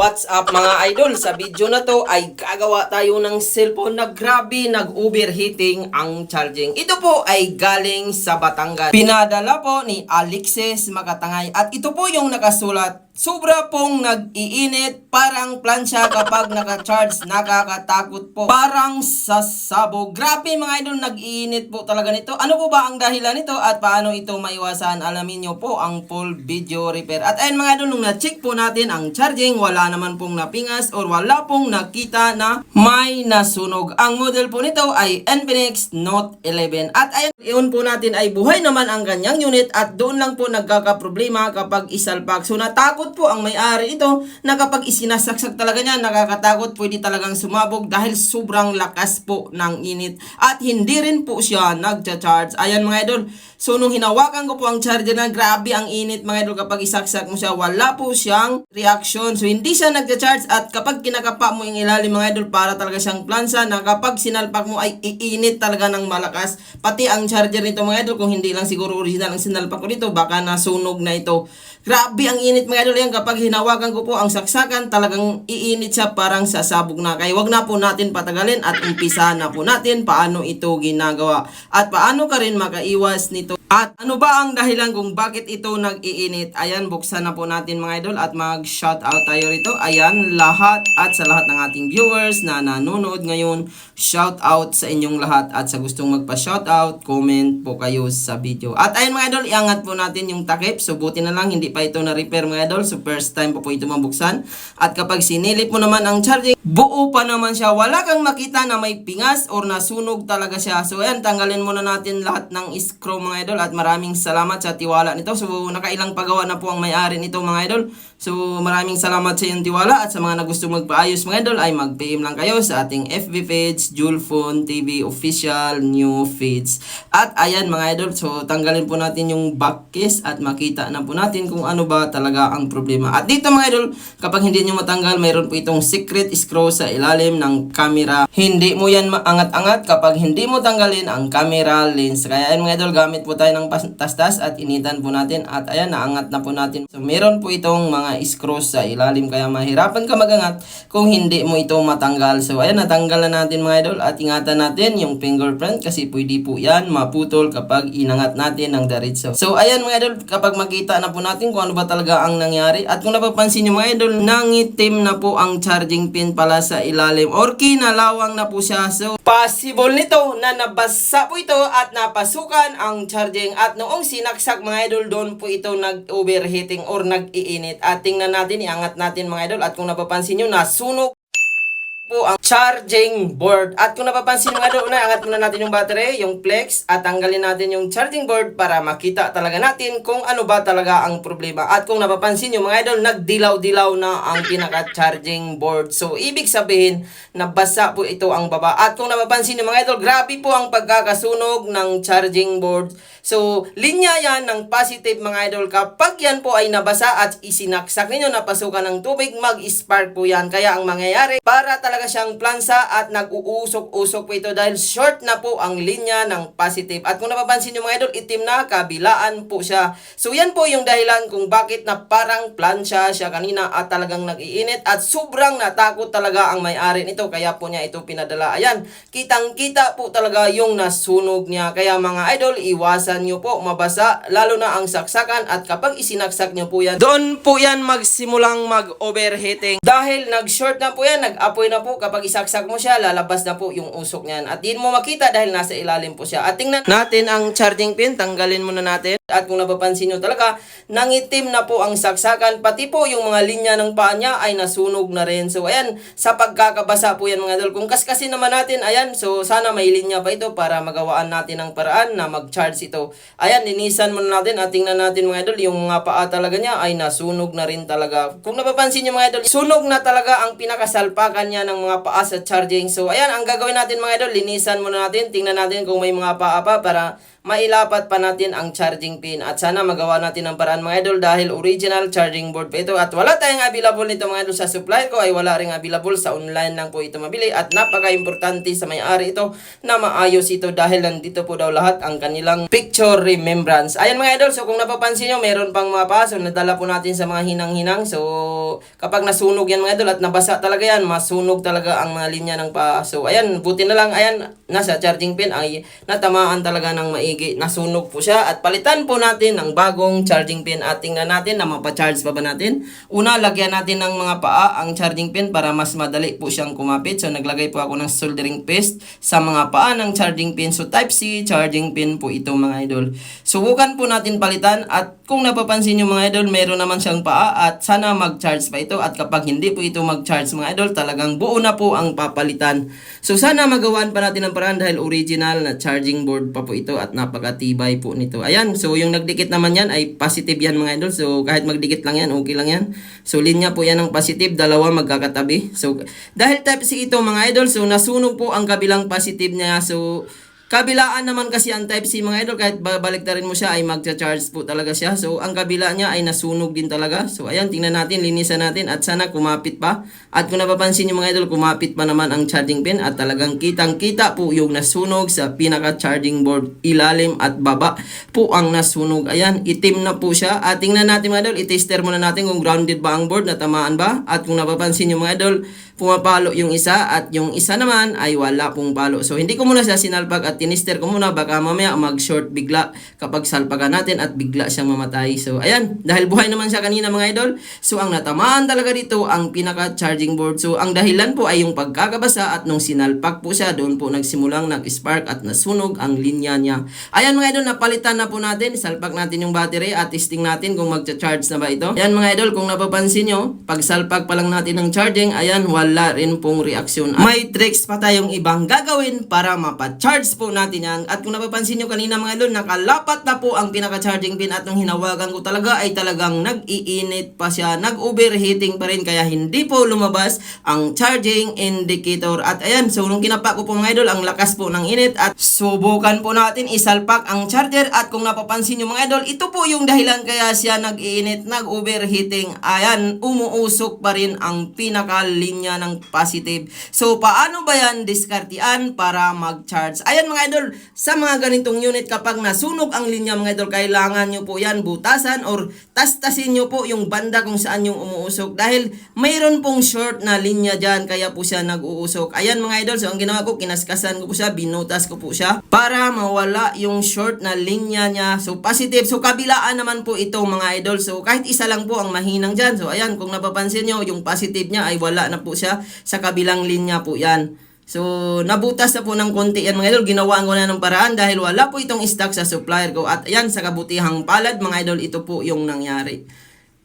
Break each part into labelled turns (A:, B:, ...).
A: What's up mga idol? Sa video na to ay gagawa tayo ng cellphone na grabe nag-overheating ang charging. Ito po ay galing sa Batangas. Pinadala po ni Alexis Makatangay at ito po yung nakasulat. Sobra pong nag-iinit, parang plansya kapag naka-charge, nakakatakot po. Parang sasabog. Grabe mga idol, nag-iinit po talaga nito. Ano po ba ang dahilan nito at paano ito maiwasan? Alamin nyo po ang full video repair. At ayun mga idol, nung na-check po natin ang charging, wala naman pong napingas or wala pong nakita na may nasunog. Ang model po nito ay Infinix Note 11. At ayun, yun po natin ay buhay naman ang kanyang unit at doon lang po nagkakaproblema kapag isalpak. So natakot po ang may-ari ito na kapag isinasaksak talaga niya, nakakatakot, pwede talagang sumabog dahil sobrang lakas po ng init. At hindi rin po siya nagcha-charge. Ayan mga idol. So nung hinawakan ko po ang charger na grabe ang init mga idol kapag isaksak mo siya, wala po siyang reaction. So hindi siya nagcha-charge at kapag kinakapa mo yung ilalim mga idol para talaga siyang plansa na kapag sinalpak mo ay iinit talaga ng malakas. Pati ang charger nito mga idol kung hindi lang siguro original ang sinalpak ko dito baka nasunog na ito. Grabe ang init mga idol yan kapag hinawakan ko po ang saksakan talagang iinit siya parang sasabog na. Kaya wag na po natin patagalin at umpisa na po natin paano ito ginagawa at paano ka rin makaiwas nito. At ano ba ang dahilan kung bakit ito nag-iinit? Ayan, buksan na po natin mga idol at mag-shoutout tayo rito. Ayan, lahat at sa lahat ng ating viewers na nanonood ngayon, shoutout sa inyong lahat at sa gustong magpa-shoutout, comment po kayo sa video. At ayun mga idol, iangat po natin yung takip. So buti na lang, hindi pa ito na-repair mga idol. So first time po po ito mabuksan. At kapag sinilip mo naman ang charging, buo pa naman siya. Wala kang makita na may pingas or nasunog talaga siya. So ayan, tanggalin muna natin lahat ng screw mga idol at maraming salamat sa tiwala nito. So nakailang pagawa na po ang may-ari nito mga idol. So maraming salamat sa iyong tiwala at sa mga na gusto magpaayos mga idol ay mag-PM lang kayo sa ating FB page, Julfon TV Official New Feeds. At ayan mga idol, so tanggalin po natin yung back case at makita na po natin kung ano ba talaga ang problema. At dito mga idol, kapag hindi nyo matanggal, mayroon po itong secret screw sa ilalim ng camera. Hindi mo yan maangat-angat kapag hindi mo tanggalin ang camera lens. Kaya ayan mga idol, gamit po tayo ng tastas at initan po natin. At ayan, naangat na po natin. So meron po itong mga screws sa ilalim kaya mahirapan ka magangat kung hindi mo ito matanggal. So ayan, natanggal na natin mga idol at ingatan natin yung fingerprint kasi pwede po yan maputol kapag inangat natin ng diretso. So ayan mga idol, kapag makita na po natin kung ano ba talaga ang nangyari at kung napapansin nyo mga idol, nangitim na po ang charging pin pala sa ilalim or kinalawang na po siya. So possible nito na nabasa po ito at napasukan ang charging at noong sinaksak mga idol doon po ito nag-overheating or nag-iinit. At tingnan natin, iangat natin mga idol at kung napapansin nyo, nasunog po ang charging board. At kung napapansin nga doon, angat muna natin yung battery, yung flex, at tanggalin natin yung charging board para makita talaga natin kung ano ba talaga ang problema. At kung napapansin nyo mga idol, nagdilaw-dilaw na ang pinaka-charging board. So, ibig sabihin, nabasa po ito ang baba. At kung napapansin nyo mga idol, grabe po ang pagkakasunog ng charging board. So, linya yan ng positive mga idol. Kapag yan po ay nabasa at isinaksak ninyo, napasukan ng tubig, mag-spark po yan. Kaya ang mangyayari, para talaga siyang plansa at nag-uusok-usok po ito dahil short na po ang linya ng positive. At kung napapansin nyo mga idol, itim na, kabilaan po siya. So, yan po yung dahilan kung bakit na parang plansya siya kanina at talagang nag-iinit at sobrang natakot talaga ang may-ari nito. Kaya po niya ito pinadala. Ayan, kitang-kita po talaga yung nasunog niya. Kaya mga idol, iwasan nyo po mabasa, lalo na ang saksakan at kapag isinaksak nyo po yan, doon po yan magsimulang mag-overheating. Dahil nag-short na po yan, nag-apoy na po, kapag isaksak mo siya, lalabas na po yung usok niyan. At di mo makita dahil nasa ilalim po siya. At tingnan natin ang charging pin, tanggalin muna natin. At kung napapansin nyo talaga, nangitim na po ang saksakan, pati po yung mga linya ng paa niya ay nasunog na rin. So ayan, sa pagkakabasa po yan mga idol. Kung kaskasi naman natin, ayan, so sana may linya pa ito para magawaan natin ng paraan na mag-charge ito. Ayan, linisan muna natin at tingnan natin mga idol, yung mga paa talaga niya ay nasunog na rin talaga. Kung napapansin nyo mga idol, sunog na talaga ang pinakasalpakan niya ng mga paa sa charging. So ayan, ang gagawin natin mga idol, linisan muna natin, tingnan natin kung may mga paa pa para mailapat pa natin ang charging pin at sana magawa natin ang paraan mga idol dahil original charging board pa ito at wala tayong available nito mga idol sa supplier ko ay wala ring available sa online lang po ito mabili at napaka-importante sa may-ari ito na maayos ito dahil nandito po daw lahat ang kanilang picture remembrance. Ayan mga idol, so kung napapansin nyo, meron pang mga pa, so nadala po natin sa mga hinang-hinang. So kapag nasunog yan mga idol at nabasa talaga yan, masunog talaga ang mga linya ng pa. So ayan, buti na lang, ayan, nasa charging pin ay natamaan talaga ng maigi. Nasunog po siya at palitan po natin ng bagong charging pin at tingnan natin na mapacharge pa ba natin. Una, lagyan natin ng mga paa ang charging pin para mas madali po siyang kumapit. So naglagay po ako ng soldering paste sa mga paa ng charging pin. So type C charging pin po ito mga idol. Subukan po natin palitan at kung napapansin nyo mga idol, meron naman siyang paa at sana mag-charge pa ito at kapag hindi po ito mag-charge mga idol, talagang buo na po ang papalitan. So sana magawan pa natin ang paraan dahil original na charging board pa po ito at napakatibay po nito. Ayan, so yung nagdikit naman yan ay positive yan mga idol. So kahit magdikit lang yan, okay lang yan. So linya po yan ng positive, dalawa magkakatabi. So dahil type C ito mga idol, so nasunog po ang kabilang positive niya. So Kabilaan naman kasi ang Type C mga idol, kahit babalik na rin mo siya ay magcha-charge po talaga siya. So, ang kabila niya ay nasunog din talaga. So, ayan, tingnan natin, linisan natin at sana kumapit pa. At kung napapansin niyo mga idol, kumapit pa naman ang charging pin at talagang kitang-kita po yung nasunog sa pinaka-charging board. Ilalim at baba po ang nasunog. Ayan, itim na po siya. At tingnan natin mga idol, itester muna natin kung grounded ba ang board, natamaan ba. At kung napapansin niyo mga idol, pumapalo yung isa at yung isa naman ay wala pong palo. So hindi ko muna siya sinalpag at tinister ko muna baka mamaya mag-short bigla kapag salpagan natin at bigla siyang mamatay. So ayan, dahil buhay naman siya kanina mga idol, so ang natamaan talaga dito ang pinaka-charging board. So ang dahilan po ay yung pagkakabasa at nung sinalpak po siya, doon po nagsimulang nag-spark at nasunog ang linya niya. Ayan mga idol, napalitan na po natin, salpak natin yung battery at testing natin kung magcha-charge na ba ito. Ayan mga idol, kung napapansin nyo, pag salpak pa lang natin ng charging, ayan, wala rin pong reaksyon. May tricks pa tayong ibang gagawin para mapa-charge po natin yan. At kung napapansin nyo kanina mga idol, nakalapat na po ang pinaka-charging pin at nung hinawagan ko talaga ay talagang nag-iinit pa siya, nag-overheating pa rin kaya hindi po lumabas ang charging indicator. At ayan, so nung kinapa ko po mga idol, ang lakas po ng init at subukan po natin isalpak ang charger at kung napapansin nyo mga idol, ito po yung dahilan kaya siya nag-iinit, nag-overheating. Ayan, umuusok pa rin ang pinaka-linya ng positive. So, paano ba yan diskartian para mag-charge? Ayan mga idol, sa mga ganitong unit kapag nasunog ang linya mga idol, kailangan nyo po yan butasan or tastasin nyo po yung banda kung saan yung umuusok dahil mayroon pong short na linya dyan kaya po siya nag-uusok. Ayan mga idol, so ang ginawa ko, kinaskasan ko po siya, binutas ko po siya para mawala yung short na linya niya. So, positive. So, kabilaan naman po ito mga idol. So, kahit isa lang po ang mahinang dyan. So, ayan, kung napapansin nyo, yung positive niya ay wala na po siya sa kabilang linya po yan. So, nabutas na po ng konti yan mga idol. Ginawa ko na ng paraan dahil wala po itong stock sa supplier ko. At ayan, sa kabutihang palad mga idol, ito po yung nangyari.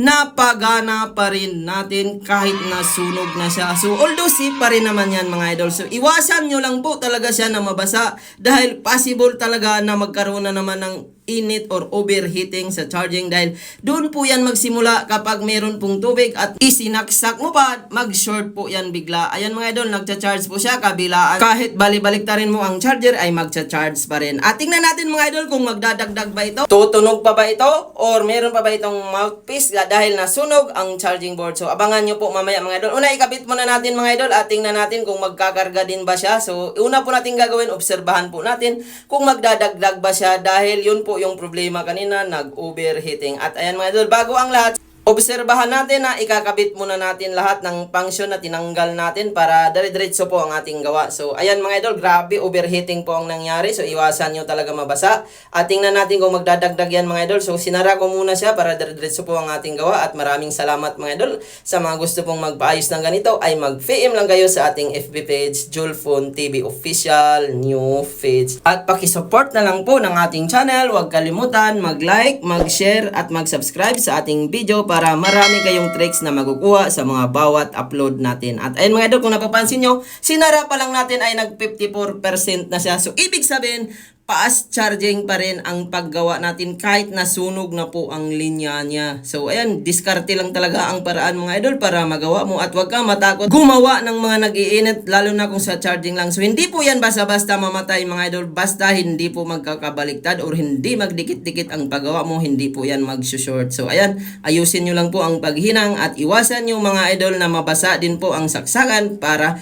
A: Napagana pa rin natin kahit nasunog na siya. So, although safe pa rin naman yan mga idol. So, iwasan nyo lang po talaga siya na mabasa dahil possible talaga na magkaroon na naman ng init or overheating sa charging dahil doon po yan magsimula kapag meron pong tubig at isinaksak mo pa, mag-short po yan bigla. Ayan mga idol, nagcha-charge po siya kabilaan. Kahit bali-balik rin mo ang charger ay magcha-charge pa rin. At tingnan natin mga idol kung magdadagdag ba ito. Tutunog pa ba ito? Or meron pa ba itong mouthpiece dahil nasunog ang charging board. So abangan nyo po mamaya mga idol. Una ikabit muna natin mga idol at tingnan natin kung magkakarga din ba siya. So una po natin gagawin, obserbahan po natin kung magdadagdag ba siya dahil yun po yung problema kanina, nag-overheating. At ayan mga idol, bago ang lahat, obserbahan natin na ikakabit muna natin lahat ng function na tinanggal natin para dire-diretso po ang ating gawa. So, ayan mga idol, grabe overheating po ang nangyari. So, iwasan nyo talaga mabasa. At tingnan natin kung magdadagdag yan mga idol. So, sinara ko muna siya para dire-diretso po ang ating gawa. At maraming salamat mga idol. Sa mga gusto pong magpaayos ng ganito, ay mag-PM lang kayo sa ating FB page, Julfon TV Official New Page. At pakisupport na lang po ng ating channel. Huwag kalimutan mag-like, mag-share, at mag-subscribe sa ating video para marami kayong tricks na makukuha sa mga bawat upload natin. At ayun mga idol, kung napapansin nyo, sinara pa lang natin ay nag 54% na siya. So, ibig sabihin, fast charging pa rin ang paggawa natin kahit nasunog na po ang linya niya. So ayan, diskarte lang talaga ang paraan mga idol para magawa mo at wag kang matakot gumawa ng mga nag-iinit lalo na kung sa charging lang. So hindi po yan basta-basta mamatay mga idol basta hindi po magkakabaliktad or hindi magdikit-dikit ang paggawa mo, hindi po yan mag-short. So ayan, ayusin nyo lang po ang paghinang at iwasan nyo mga idol na mabasa din po ang saksakan para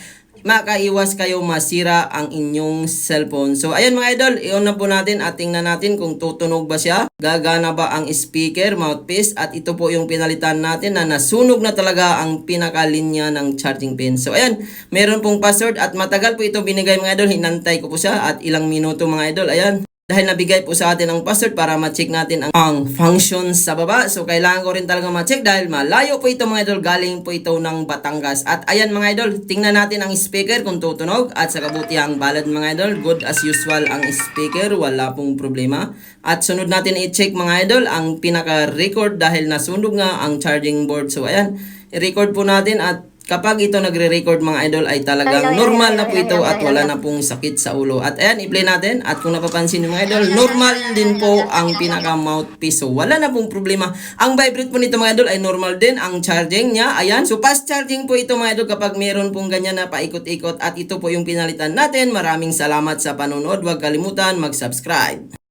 A: makaiwas kayo masira ang inyong cellphone. So, ayan mga idol, i-on na po natin at tingnan natin kung tutunog ba siya. Gagana ba ang speaker, mouthpiece, at ito po yung pinalitan natin na nasunog na talaga ang pinakalinya ng charging pin. So, ayan, meron pong password at matagal po ito binigay mga idol. Hinantay ko po siya at ilang minuto mga idol. Ayan, dahil nabigay po sa atin ang password para ma-check natin ang, ang functions sa baba. So, kailangan ko rin talaga ma-check dahil malayo po ito mga idol. Galing po ito ng Batangas. At ayan mga idol, tingnan natin ang speaker kung tutunog. At sa kabutihang balad mga idol, good as usual ang speaker. Wala pong problema. At sunod natin i-check mga idol ang pinaka-record dahil nasunog nga ang charging board. So, ayan, i-record po natin at Kapag ito nagre-record mga idol ay talagang normal na po ito at wala na pong sakit sa ulo. At ayan, i-play natin. At kung napapansin nyo mga idol, normal din po ang pinaka-mouthpiece. So wala na pong problema. Ang vibrate po nito mga idol ay normal din ang charging niya. Ayan, so fast charging po ito mga idol kapag meron pong ganyan na paikot-ikot. At ito po yung pinalitan natin. Maraming salamat sa panonood. Huwag kalimutan mag-subscribe.